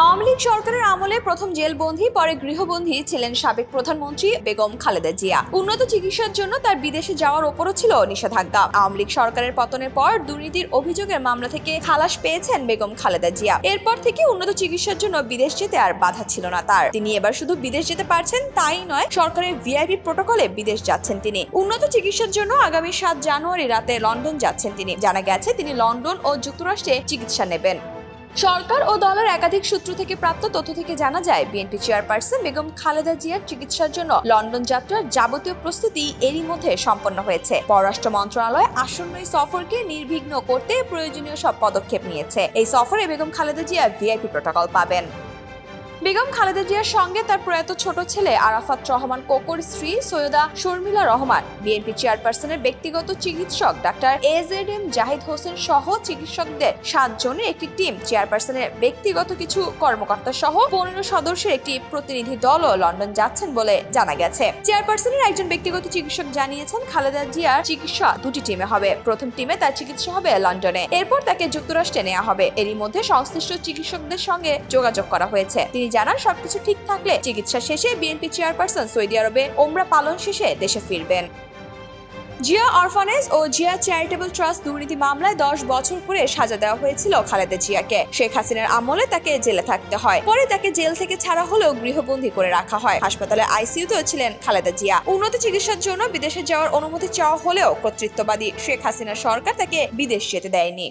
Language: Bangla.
আওয়ামী লীগ সরকারের আমলে প্রথম জেলবন্দী, পরে গৃহবন্দী ছিলেন সাবেক প্রধানমন্ত্রী বেগম খালেদা জিয়া। উন্নত চিকিৎসার জন্য তার বিদেশে যাওয়ার ওপরও ছিল নিষেধাজ্ঞা। আওয়ামী লীগ সরকারের পতনের পর দুর্নীতির অভিযোগের মামলা থেকে খালাস পেয়েছেন বেগম খালেদা জিয়া। এরপর থেকে উন্নত চিকিৎসার জন্য বিদেশ যেতে আর বাধা ছিল না তার। তিনি এবার শুধু বিদেশ যেতে পারছেন তাই নয়, সরকারের ভিআইপি প্রোটোকলে বিদেশ যাচ্ছেন তিনি। উন্নত চিকিৎসার জন্য আগামী সাত জানুয়ারি রাতে লন্ডন যাচ্ছেন তিনি। জানা গেছে, তিনি লন্ডন ও যুক্তরাষ্ট্রে চিকিৎসা নেবেন। সরকার ও দলের একাধিক সূত্র থেকে প্রাপ্ত তথ্য থেকে জানা যায়, বিএনপি চেয়ারপারসন বেগম খালেদা জিয়ার চিকিৎসার জন্য লন্ডন যাত্রার যাবতীয় প্রস্তুতি এরই মধ্যে সম্পন্ন হয়েছে। পররাষ্ট্র মন্ত্রণালয় আসন্ন এই সফরকে নির্বিঘ্ন করতে প্রয়োজনীয় সব পদক্ষেপ নিয়েছে। এই সফরে বেগম খালেদা জিয়া ভিআইপি প্রোটোকল পাবেন। বেগম খালেদা জিয়ার সঙ্গে তার প্রয়াত ছোট ছেলে আরাফাত রহমান কোকর স্ত্রী সৈয়দা শর্মিলা রহমান। বিএনপি চেয়ারপারসনের ব্যক্তিগত চিকিৎসক doctor A Z M Zahid Hossain সহ চিকিৎসকদের সাতজনের একটি টিম। চেয়ারপারসনের ব্যক্তিগত কিছু কর্মকর্তা সহ পনেরো সদস্যের একটি প্রতিনিধি দলও লন্ডন যাচ্ছেন বলে জানা গেছে। চেয়ারপারসনের একজন ব্যক্তিগত চিকিৎসক জানিয়েছেন, খালেদা জিয়ার চিকিৎসা দুটি টিমে হবে। প্রথম টিমে তার চিকিৎসা হবে লন্ডনে। এরপর তাকে যুক্তরাষ্ট্রে নেওয়া হবে। এরই মধ্যে সংশ্লিষ্ট চিকিৎসকদের সঙ্গে যোগাযোগ করা হয়েছে। তিনি জানান, সবকিছু ঠিক থাকলে চিকিৎসা শেষে বিএনপি চেয়ারপারসন সৌদি আরবে ওমরা পালন শেষে দেশে ফিরবেন। জিয়া অরফানেজ ও জিয়া চ্যারিটেবল ট্রাস্ট দুর্নীতি মামলায় দশ বছর করে সাজা দেওয়া হয়েছিল খালেদা জিয়াকে। শেখ হাসিনার আমলে তাকে জেলে থাকতে হয়। পরে তাকে জেল থেকে ছাড়া হলেও গৃহবন্দী করে রাখা হয়। হাসপাতালে আইসিইউতেও ছিলেন খালেদা জিয়া। উন্নত চিকিৎসার জন্য বিদেশে যাওয়ার অনুমতি চাওয়া হলেও কর্তৃত্ববাদী শেখ হাসিনা সরকার তাকে বিদেশ যেতে দেয়নি।